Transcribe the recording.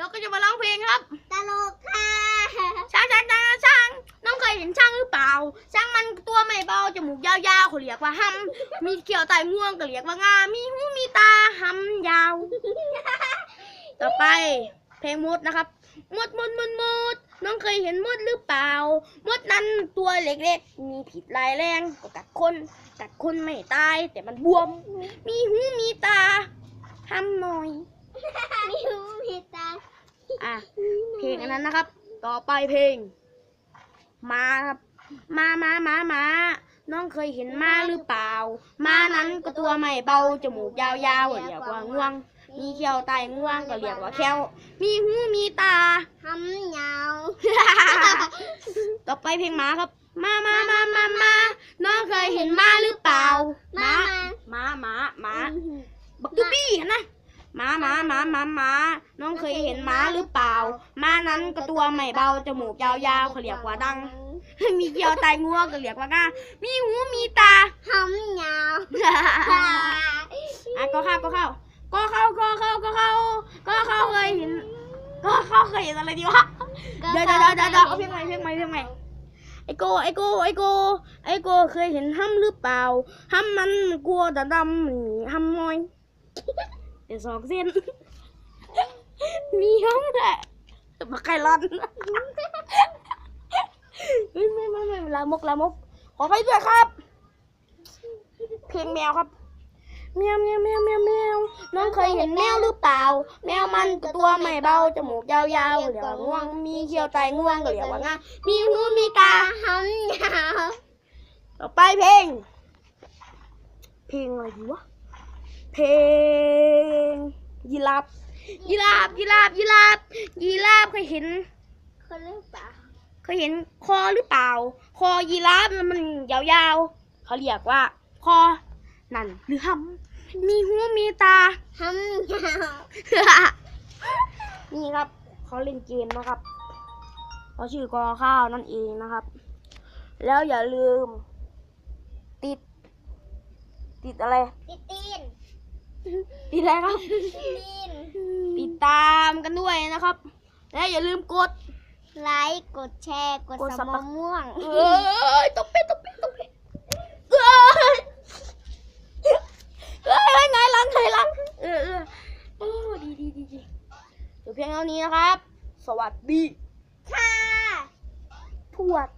เราก็จะมาร้องเพลงครับ ตลกค่ะช้างช้างช้างช้างน้องเคยเห็นช้างหรือเปล่าช้างมันตัวไม่เบาจมูกยาวๆเขาเรียกว่าหำมีเขียวไตง่วงก็เรียกว่างา มีหูมีตาหำยาว ต่อไปเพลงมดนะครับมดมดมดมดน้องเคยเห็นมดหรือเปล่า มดนั้นตัวเล็กๆ มีผิดลายแรงก็กัดคนกัดคนไม่ตาย แต่มันบวม มีหูมีตาหำหน่อยมีหูมีตา อะเพลงอันนั้นนะครับ ต่อไปเพลงม้าครับม้าม้าม้าม้าน้องเคยเห็นม้าหรือเปล่า ม้านั้นก็ตัวไม่เบา จมูกยาวๆเรียกว่าง่วง มีเขี้ยวไตง่วงก็เรียกว่าแควมีหูมีตาทำยาว ต่อไปเพลงม้าครับม้าม้าม้าม้าม้าน้องเคยเห็นม้าหรือเปล่า ม้า ม้า ม้า ม้าบักดูบี้นะ ม้าม้าม้าม้าม้าน้องเคยเห็นม้าหรือเปล่า ม้านั้นก็ตัวไม่เบาจมูกยาวๆเขาเรียกว่าดัง มีเกี่ยวไตง่วงก็เรียกว่าง่ามีหูมีตาทำยาวอะก็เข้าก็เข้าก็เข้าก็เข้าก็เข้าก็เข้าเคยเห็นก็เข้าเคยเห็นอะไรดีวะเดี๋ยวเดี๋ยวเดี๋ยวเดี๋ยวเดี๋ยวเอาเพลงใหม่เพลงใหม่เพลงใหม่ไอโกไอโกไอโกไอโกเคยเห็นห้ำหรือเปล่าห้ำมันกลัวแต่ดำหนีห้ำมอยเดี๋ยวสองเส้น มีห้ำแหละมาไก่ร้อนเฮ้ยไม่ไม่ไม่ลามกลามก ขอไปด้วยครับ เพลงแมวครับ แมวแมวแมวแมวแมวน้องเคยเห็นแมวหรือเปล่า แมวมันก็ตัวไม่เบาจมูกยาวๆเรียกว่าง่วง มีเขี้ยวไตง่วงก็เรียกว่าง่ามีหูมีตาทำยาวต่อไปเพลง เพลงอะไรดีวะ เพลง ยีราฟยีราฟยีราฟยีราฟยีราฟเคยเห็นคนหรือเปล่าเคยเห็นคอหรือเปล่า คอยีราฟมันยาวๆเขาเรียกว่า คอ นั่นหรือหำมีหูมีตาทำยาวนี่ครับเขาเล่นเกมนะครับเขาชื่อกอข้าวนั่นเองนะครับ แล้วอย่าลืม ติด ติดอะไรติด ตีนติดอะไรครับตีนติดตามกันด้วยนะครับ และอย่าลืมกด ไลค์ กดแชร์ กดกดสม Subscribe ม่วง เอ้ยตบเป็ดตบเป็ดตบเป็ดเอ้ยเอ้ยไงหลังไงหลังเออเออโอ้ดีดีดีดีเดี๋ยวเพียงเท่านี้นะครับ สวัสดีค่ะทวด